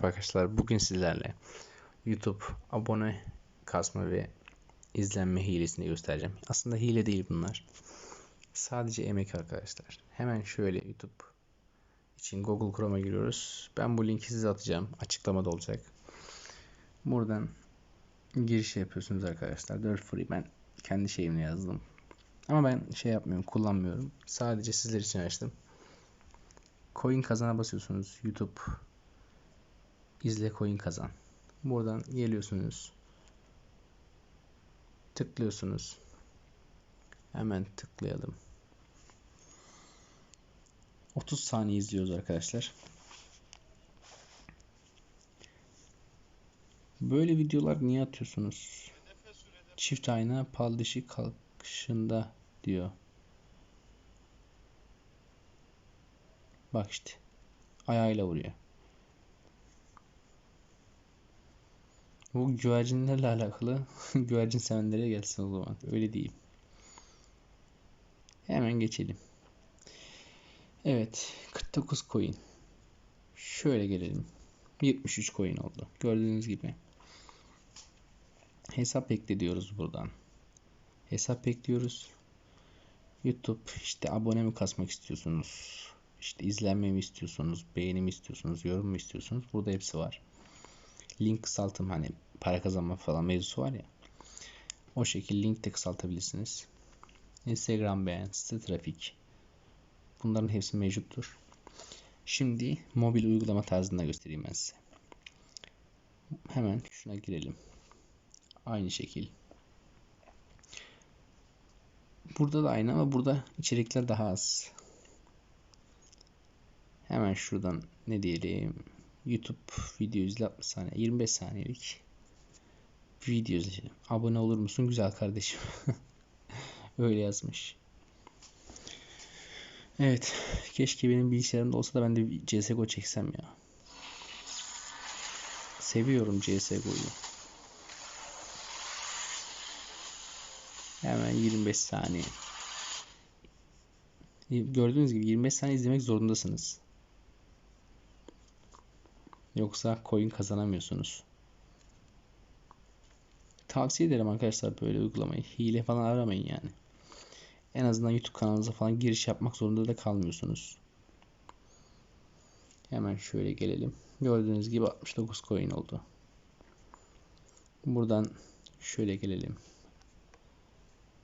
Merhaba arkadaşlar. Bugün sizlerle YouTube abone kasma ve izlenme hilesini göstereceğim. Aslında hile değil bunlar. Sadece emek arkadaşlar. Hemen şöyle YouTube için Google Chrome'a giriyoruz. Ben bu linki size atacağım. Açıklamada olacak. Buradan giriş yapıyorsunuz arkadaşlar. Dirt Free ben kendi şeyimle yazdım. Ama ben şey yapmıyorum, kullanmıyorum. Sadece sizler için açtım. Coin kazana basıyorsunuz. YouTube izle coin kazan. Buradan geliyorsunuz. Tıklıyorsunuz. Hemen tıklayalım. 30 saniye izliyoruz arkadaşlar. Böyle videolar niye atıyorsunuz? Çift ayna pal kalkışında diyor. Bak işte. Ayağıyla vuruyor. Bu güvercinlerle alakalı güvercin sevenlere gelsin o zaman. Öyle diyeyim. Hemen geçelim. Evet. 49 coin. Şöyle gelelim. 73 coin oldu. Gördüğünüz gibi. Hesap ekle diyoruz buradan. Hesap ekliyoruz. YouTube işte abone mi kasmak istiyorsunuz? İşte izlenme mi istiyorsunuz? Beğeni mi istiyorsunuz? Yorum mu istiyorsunuz? Burada hepsi var link kısaltım hani para kazanma falan mevzusu var ya. O şekilde link de kısaltabilirsiniz. Instagram beğen, site trafik. Bunların hepsi mevcuttur. Şimdi mobil uygulama tarzında göstereyim ben size. Hemen şuna girelim. Aynı şekil. Burada da aynı ama burada içerikler daha az. Hemen şuradan ne diyelim YouTube video izle 60 saniye 25 saniyelik video izleyelim. Abone olur musun güzel kardeşim? Öyle yazmış. Evet. Keşke benim bilgisayarımda olsa da ben de CSGO çeksem ya. Seviyorum CSGO'yu. Hemen 25 saniye. Gördüğünüz gibi 25 saniye izlemek zorundasınız. Yoksa coin kazanamıyorsunuz. Tavsiye ederim arkadaşlar böyle uygulamayı. Hile falan aramayın yani. En azından YouTube kanalınıza falan giriş yapmak zorunda da kalmıyorsunuz. Hemen şöyle gelelim. Gördüğünüz gibi 69 coin oldu. Buradan şöyle gelelim.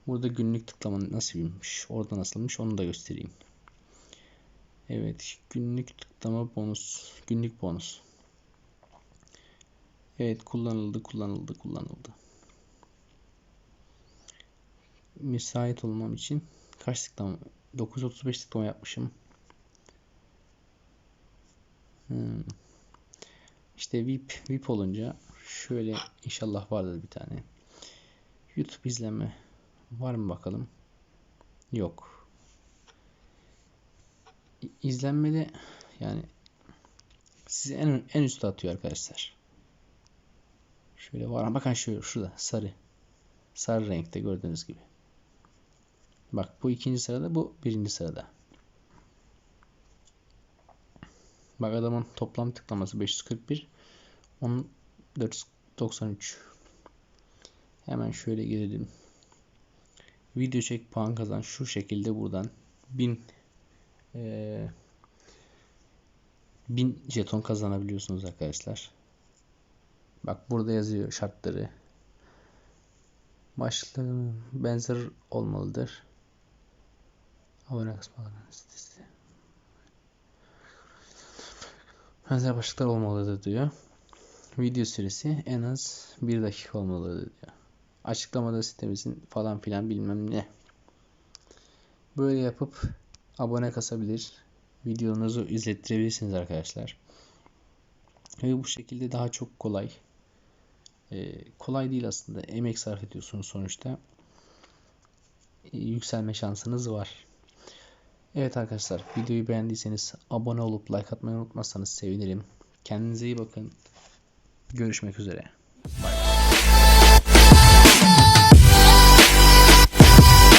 Burada günlük tıklama nasılmış, orada nasılmış onu da göstereyim. Evet, günlük tıklama bonus, günlük bonus. Evet kullanıldı kullanıldı kullanıldı. Müsait olmam için kaç tıklama 935 tıklama yapmışım. Hmm. İşte VIP VIP olunca şöyle inşallah vardır bir tane. YouTube izleme var mı bakalım? Yok. İzlenmede yani sizi en en üstte atıyor arkadaşlar. Şöyle var. Bakın şu şurada sarı. Sarı renkte gördüğünüz gibi. Bak bu ikinci sırada bu birinci sırada. Bak adamın toplam tıklaması 541. Onun 493. Hemen şöyle girelim. Video çek puan kazan şu şekilde buradan 1000 e, 1000 jeton kazanabiliyorsunuz arkadaşlar. Bak burada yazıyor şartları. Başlığı benzer olmalıdır. Abone kısmı sitesi. Benzer başlıklar olmalıdır diyor. Video süresi en az 1 dakika olmalıdır diyor. Açıklamada sitemizin falan filan bilmem ne. Böyle yapıp abone kasabilir. Videonuzu izlettirebilirsiniz arkadaşlar. Ve bu şekilde daha çok kolay e, kolay değil aslında. Emek sarf ediyorsunuz sonuçta. E, yükselme şansınız var. Evet arkadaşlar videoyu beğendiyseniz abone olup like atmayı unutmazsanız sevinirim. Kendinize iyi bakın. Görüşmek üzere. Bye.